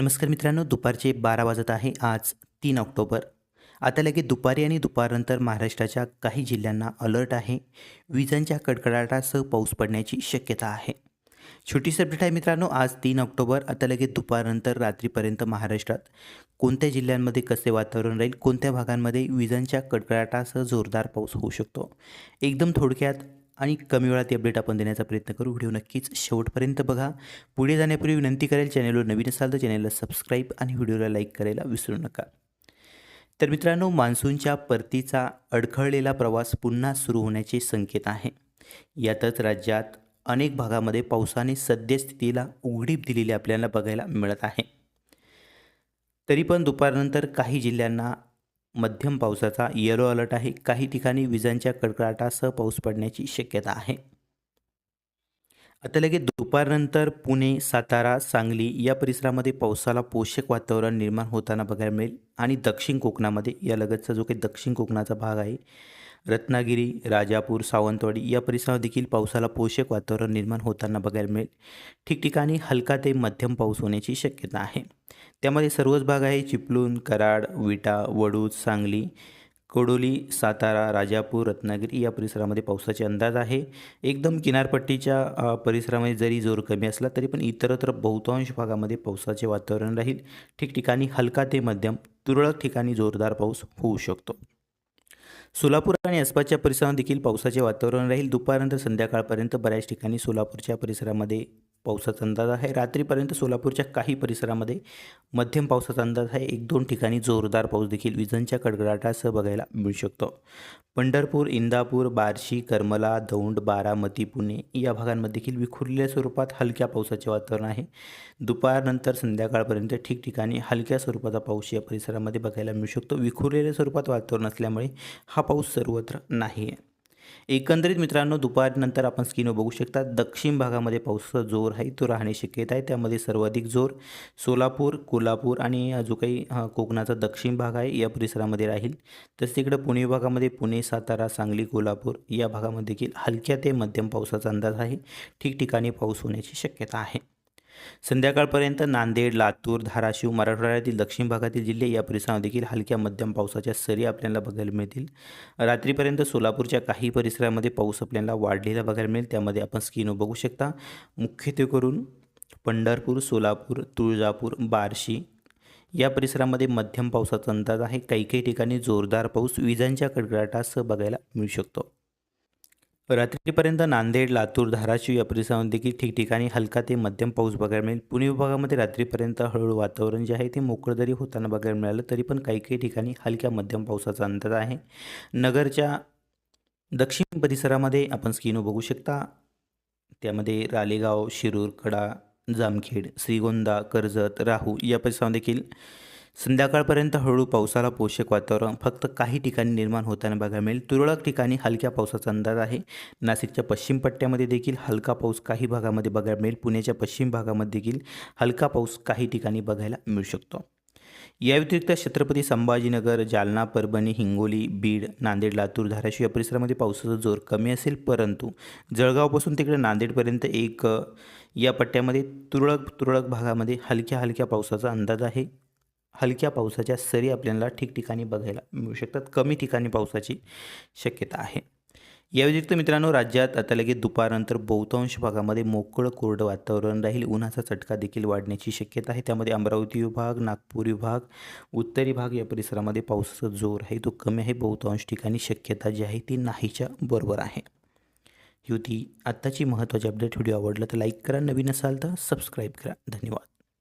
नमस्कार मित्रांनो दुपारचे बारा वाजत आहे. आज तीन ऑक्टोबर. आता लगेच दुपारी आणि दुपारनंतर महाराष्ट्राच्या काही जिल्ह्यांना अलर्ट आहे. विजांच्या कडकडाटासह पाऊस पडण्याची शक्यता आहे. छोटी सब्जेक्ट आहे मित्रांनो आज तीन ऑक्टोबर. आता लगेच दुपारनंतर रात्रीपर्यंत महाराष्ट्रात कोणत्या जिल्ह्यांमध्ये कसे वातावरण राहील कोणत्या भागांमध्ये विजांच्या कडकडाटासह जोरदार पाऊस होऊ शकतो? एकदम थोडक्यात आणि कमी वेळात अपडेट आपण देण्याचा प्रयत्न करू. व्हिडिओ नक्कीच शेवटपर्यंत बघा. पुढे जाण्यापूर्वी विनंती करेल चॅनलवर नवीन असाल तर चॅनलला सबस्क्राईब आणि व्हिडिओला लाईक करायला विसरू नका. तर मित्रांनो मान्सूनच्या परतीचा अडखळलेला प्रवास पुन्हा सुरू होण्याचे संकेत आहे. यातच राज्यात अनेक भागामध्ये पावसाने सद्यस्थितीला उघडीप दिलेली आपल्याला बघायला मिळत आहे. तरी पण दुपारनंतर काही जिल्ह्यांना मध्यम पावसाचा येलो अलर्ट आहे. काही ठिकाणी विजांच्या कडकडाटासह पाऊस पडण्याची शक्यता आहे. आता लगेच दुपारनंतर पुणे सातारा सांगली या परिसरामध्ये पावसाला पोषक वातावरण निर्माण होताना बघायला मिळेल. आणि दक्षिण कोकणामध्ये या लगतचा जो काही दक्षिण कोकणाचा भाग आहे रत्नागिरी राजापूर सावंतवाडी या परिसरात देखील पावसाला पोषक वातावरण निर्माण होताना बघायला मिळेल. ठिकठिकाणी हलका ते मध्यम पाऊस होण्याची शक्यता आहे. त्यामध्ये सर्वच भाग आहे चिपळूण कराड विटा वडूज सांगली कोडोली सातारा राजापूर रत्नागिरी या परिसरामध्ये पावसाचे अंदाज आहे. एकदम किनारपट्टीच्या परिसरामध्ये जरी जोर कमी असला तरी पण इतरत्र बहुतांश भागामध्ये पावसाचे वातावरण राहील. ठिकठिकाणी हलका ते मध्यम तुरळक ठिकाणी जोरदार पाऊस होऊ शकतो. सोलापूर आणि आसपासच्या परिसरात देखील पावसाचे वातावरण राहील. दुपारनंतर संध्याकाळपर्यंत बऱ्याच ठिकाणी सोलापूरच्या परिसरामध्ये पावसाचा अंदाज आहे. रात्रीपर्यंत सोलापूरच्या काही परिसरामध्ये मध्यम पावसाचा अंदाज आहे. एक दोन ठिकाणी जोरदार पाऊस देखील विजांच्या कडकडाटासह बघायला मिळू शकतो. पंढरपूर इंदापूर बार्शी करमला दौंड बारामती पुणे या भागांमध्ये देखील विखुरलेल्या स्वरूपात हलक्या पावसाचे वातावरण आहे. दुपारनंतर संध्याकाळपर्यंत ठिकठिकाणी हलक्या स्वरूपाचा पाऊस या परिसरामध्ये बघायला मिळू शकतो. विखुरलेल्या स्वरूपात वातावरण असल्यामुळे हा पाऊस सर्वत्र नाही आहे एकंदरीत मित्रांनो दुपारनंतर आपण स्किनवर बघू शकता दक्षिण भागामध्ये पावसाचा जोर आहे तो राहणे शक्यता आहे. त्यामध्ये सर्वाधिक जोर सोलापूर कोल्हापूर आणि जो काही कोकणाचा दक्षिण भाग आहे या परिसरामध्ये राहील. तसेच तिकडे पुणे विभागामध्ये पुणे सातारा सांगली कोल्हापूर या भागामध्ये देखील हलक्या ते मध्यम पावसाचा अंदाज आहे. ठिकठिकाणी पाऊस होण्याची शक्यता आहे. संध्याकाळपर्यंत नांदेड लातूर धाराशिव मराठवाड्यातील दक्षिण भागातील जिल्हे या परिसरामध्ये देखील हलक्या मध्यम पावसाच्या सरी आपल्याला बघायला मिळतील. रात्रीपर्यंत सोलापूरच्या काही परिसरामध्ये पाऊस आपल्याला वाढलेला बघायला मिळेल. त्यामध्ये आपण स्किनो बघू शकता मुख्यत्वे करून पंढरपूर सोलापूर तुळजापूर बार्शी या परिसरामध्ये मध्यम पावसाचा अंदाज आहे. काही काही ठिकाणी जोरदार पाऊस विजांच्या कडकडाटासह बघायला मिळू शकतो. रात्रीपर्यंत नांदेड लातूर धाराशिव या परिसरामध्ये देखील ठिकठिकाणी हलका ते मध्यम पाऊस बघायला मिळेल. पुणे विभागामध्ये रात्रीपर्यंत हळूहळू वातावरण जे आहे ते मोकळं जरी होताना बघायला मिळालं तरी पण काही काही ठिकाणी हलक्या मध्यम पावसाचा अंदाज आहे. नगरच्या दक्षिण परिसरामध्ये आपण स्किनो बघू शकता. त्यामध्ये रालेगाव शिरूर कडा जामखेड श्रीगोंदा कर्जत राहू या परिसरामध्ये देखील संध्याकाळपर्यंत हळू पावसाला पोषक वातावरण फक्त काही ठिकाणी निर्माण होताना बघायला मिळेल. तुरळक ठिकाणी हलक्या पावसाचा अंदाज आहे. नाशिकच्या पश्चिम पट्ट्यामध्ये देखील हलका पाऊस काही भागामध्ये बघायला मिळेल. पुण्याच्या पश्चिम भागामध्ये देखील हलका पाऊस काही ठिकाणी बघायला मिळू शकतो. या व्यतिरिक्त छत्रपती संभाजीनगर जालना परभणी हिंगोली बीड नांदेड लातूर धाराशिव या परिसरामध्ये पावसाचा जोर कमी असेल. परंतु जळगावपासून तिकडे नांदेडपर्यंत एक या पट्ट्यामध्ये तुरळक तुरळक भागामध्ये हलक्या हलक्या पावसाचा अंदाज आहे. हलक्या पावसाच्या सरी आपल्याला ठिकठिकाणी बघायला मिळू शकतात. कमी ठिकाणी पावसाची शक्यता आहे. या व्यतिरिक्त मित्रांनो राज्यात आता लगेच दुपारनंतर बहुतांश भागामध्ये मोकळं कोरडं वातावरण राहील. उन्हाचा चटका देखील वाढण्याची शक्यता आहे. त्यामध्ये अमरावती विभाग नागपूर विभाग उत्तरी भाग या परिसरामध्ये पावसाचा जोर आहे. तो कमी आहे. बहुतांश ठिकाणी शक्यता जी आहे ती नाहीच्या बरोबर आहे. ही होती आत्ताची महत्त्वाची अपडेट. व्हिडिओ आवडला तर लाईक करा. नवीन असाल तर सबस्क्राईब करा. धन्यवाद.